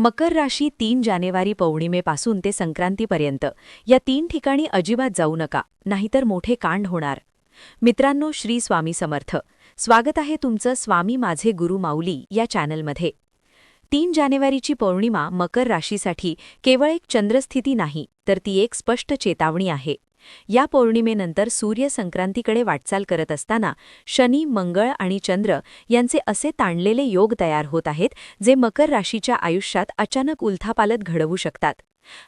मकर राशी तीन जानेवारी पौर्णिमेपासून ते संक्रांतीपर्यंत. या तीन ठिकाणी अजिबात जाऊ नका नाहीतर मोठे कांड होणार. मित्रांनो श्री स्वामी समर्थ. स्वागत आहे तुमचं स्वामी माझे गुरु माऊली या चॅनलमध्ये. तीन जानेवारीची पौर्णिमा मकर राशीसाठी केवळ एक चंद्रस्थिती नाही तर ती एक स्पष्ट चेतावणी आहे. या पौर्णिमेनंतर सूर्य संक्रांतीकडे वाटचाल करत असताना शनी मंगळ आणि चंद्र यांचे असे ताणलेले योग तयार होत आहेत जे मकर राशीच्या आयुष्यात अचानक उलथापालत घडवू शकतात.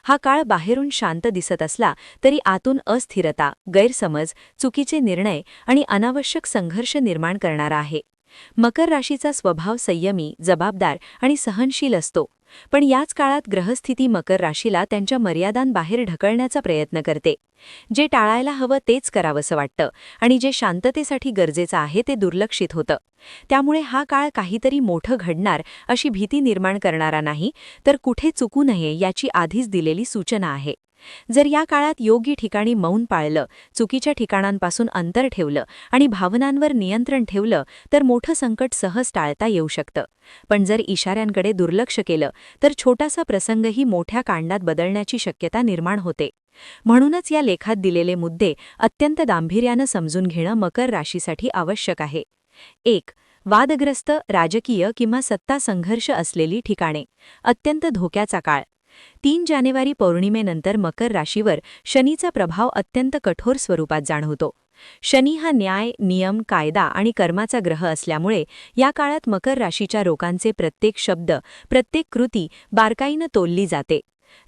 हा काळ बाहेरून शांत दिसत असला तरी आतून अस्थिरता गैरसमज चुकीचे निर्णय आणि अनावश्यक संघर्ष निर्माण करणारा आहे. मकर राशीचा स्वभाव संयमी जबाबदार आणि सहनशील असतो. पण याच काळात ग्रहस्थिती मकर राशीला त्यांच्या मर्यादांबाहेर ढकलण्याचा प्रयत्न करते. जे टाळायला हवं तेच करावंसं वाटतं आणि जे शांततेसाठी गरजेचं आहे ते दुर्लक्षित होतं. त्यामुळे हा काळ काहीतरी मोठं घडणार अशी भीती निर्माण करणारा नाही तर कुठे चुकू नये याची आधीच दिलेली सूचना आहे. जर या काळात योग्य ठिकाणी मौन पाळलं चुकीच्या ठिकाणांपासून अंतर ठेवलं आणि भावनांवर नियंत्रण ठेवलं तर मोठं संकट सहज टाळता येऊ शकतं. पण जर इशाऱ्यांकडे दुर्लक्ष केलं तर छोटासा प्रसंगही मोठ्या कांडात बदलण्याची शक्यता निर्माण होते. म्हणूनच या लेखात दिलेले मुद्दे अत्यंत गांभीर्यानं समजून घेणं मकर राशीसाठी आवश्यक आहे. एक वादग्रस्त राजकीय किंवा सत्ता संघर्ष असलेली ठिकाणे. अत्यंत धोक्याचा काळ. तीन जानेवारी पौर्णिमेनंतर मकर राशीवर शनीचा प्रभाव अत्यंत कठोर स्वरूपात जाणवतो. शनी हा न्याय नियम कायदा आणि कर्माचा ग्रह असल्यामुळे या काळात मकर राशीच्या रोकांचे प्रत्येक शब्द प्रत्येक कृती बारकाईनं तोलली जाते.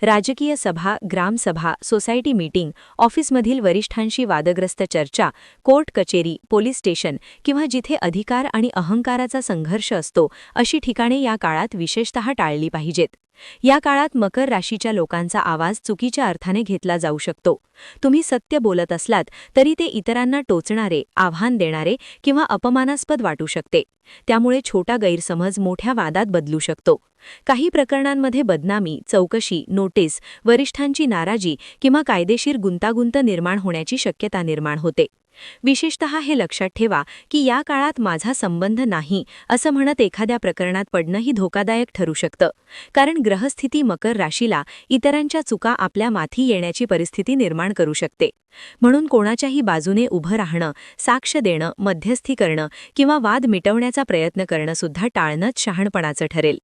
राजकीय सभा ग्रामसभा सोसायटी मीटिंग ऑफिसमधील वरिष्ठांशी वादग्रस्त चर्चा कोर्ट कचेरी पोलीस स्टेशन किंवा जिथे अधिकार आणि अहंकाराचा संघर्ष असतो अशी ठिकाणे या काळात विशेषतः टाळली पाहिजेत. या काळात मकर राशीच्या लोकांचा आवाज चुकीच्या अर्थाने घेतला जाऊ शकतो. तुम्ही सत्य बोलत असलात तरी ते इतरांना टोचणारे आव्हान देणारे किंवा अपमानास्पद वाटू शकते. त्यामुळे छोटा गैरसमज मोठ्या वादात बदलू शकतो. काही प्रकरणांमध्ये बदनामी चौकशी नोटीस वरिष्ठांची नाराजी किंवा कायदेशीर गुंतागुंत निर्माण होण्याची शक्यता निर्माण होते. विशेषत हे लक्षात ठेवा की या काळात माझा संबंध नाही असं म्हणत एखाद्या प्रकरणात पडणंही धोकादायक ठरू शकतं. कारण ग्रहस्थिती मकर राशीला इतरांच्या चुका आपल्या माथी येण्याची परिस्थिती निर्माण करू शकते. म्हणून कोणाच्याही बाजूने उभं राहणं साक्ष देणं मध्यस्थी करणं किंवा वाद मिटवण्याचा प्रयत्न करणं सुद्धा टाळणंच शहाणपणाचं ठरेल.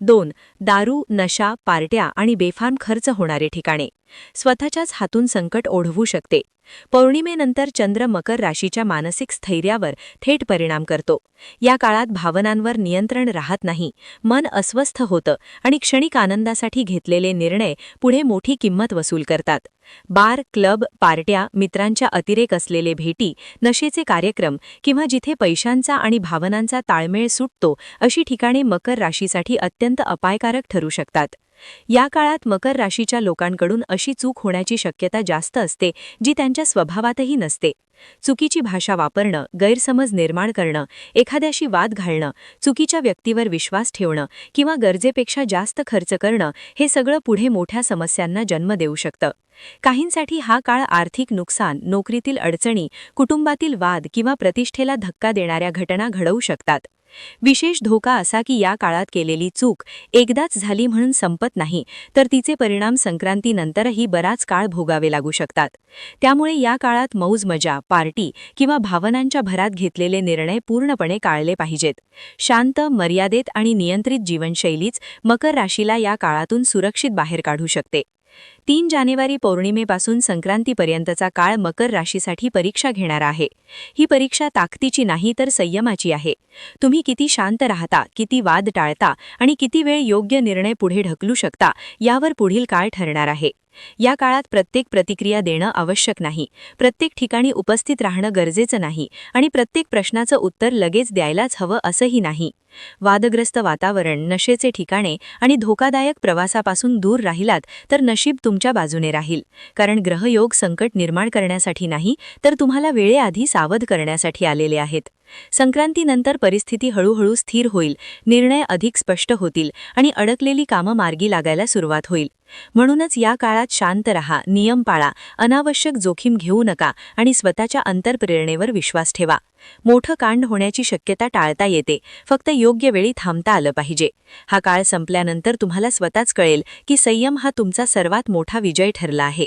दोन दारू नशा पार्ट्या आणि बेफाम खर्च होणारे ठिकाणे. स्वतःच्याच हातून संकट ओढवू शकते. पौर्णिमेनंतर चंद्र मकर राशीच्या मानसिक स्थैर्यावर थेट परिणाम करतो. या काळात भावनांवर नियंत्रण राहत नाही. मन अस्वस्थ होतं आणि क्षणिक आनंदासाठी घेतलेले निर्णय पुढे मोठी किंमत वसूल करतात. बार क्लब पार्ट्या मित्रांच्या अतिरेक असलेले भेटी नशेचे कार्यक्रम किंवा जिथे पैशांचा आणि भावनांचा ताळमेळ सुटतो अशी ठिकाणे मकर राशीसाठी अत्यंत अपायकारक ठरू शकतात. या काळात मकर राशीच्या लोकांकडून अशी चूक होण्याची शक्यता जास्त असते जी त्यांच्या स्वभावातही नसते. चुकीची भाषा वापरणं गैरसमज निर्माण करणं एखाद्याशी वाद घालणं चुकीच्या व्यक्तीवर विश्वास ठेवणं किंवा गरजेपेक्षा जास्त खर्च करणं हे सगळं पुढे मोठ्या समस्यांना जन्म देऊ शकतं. काहींसाठी हा काळ आर्थिक नुकसान नोकरीतील अडचणी कुटुंबातील वाद किंवा प्रतिष्ठेला धक्का देणाऱ्या घटना घडवू शकतात. विशेष धोका असा की या काळात केलेली चूक एकदाच झाली म्हणून संपत नाही तर तिचे परिणाम संक्रांतीनंतरही बराच काळ भोगावे लागू शकतात. त्यामुळे या काळात मौज मजा पार्टी किंवा भावनांच्या भरात घेतलेले निर्णय पूर्णपणे काळले पाहिजेत. शांत मर्यादेत आणि नियंत्रित जीवनशैलीच मकर राशीला या काळातून सुरक्षित बाहेर काढू शकते. तीन जानेवारी पौर्णिमेपासून संक्रांतीपर्यंतचा काळ मकर राशीसाठी परीक्षा घेणार आहे. ही परीक्षा ताकदीची नाही तर संयमाची आहे. तुम्ही किती शांत राहता किती वाद टाळता आणि किती वेळ योग्य निर्णय पुढे ढकलू शकता यावर पुढील काळ ठरणार आहे. या काळात प्रत्येक प्रतिक्रिया देणं आवश्यक नाही. प्रत्येक ठिकाणी उपस्थित राहणं गरजेचं नाही आणि प्रत्येक प्रश्नाचं उत्तर लगेच द्यायलाच हवं असंही नाही. वादग्रस्त वातावरण नशेचे ठिकाणे आणि धोकादायक प्रवासापासून दूर राहिलात तर नशीब तुमच्या बाजूने राहील. कारण ग्रहयोग संकट निर्माण करण्यासाठी नाही तर तुम्हाला वेळेआधी सावध करण्यासाठी आलेले आहेत. संक्रांतीनंतर परिस्थिती हळूहळू स्थिर होईल निर्णय अधिक स्पष्ट होतील आणि अडकलेली कामं मार्गी लागायला सुरुवात होईल. म्हणूनच या काळात शांत रहा नियम पाळा अनावश्यक जोखीम घेऊ नका आणि स्वतःच्या अंतरप्रेरणेवर विश्वास ठेवा. मोठं कांड होण्याची शक्यता टाळता येते फक्त योग्य वेळी थांबता आलं पाहिजे. हा काळ संपल्यानंतर तुम्हाला स्वतःच कळेल की संयम हा तुमचा सर्वात मोठा विजय ठरला आहे.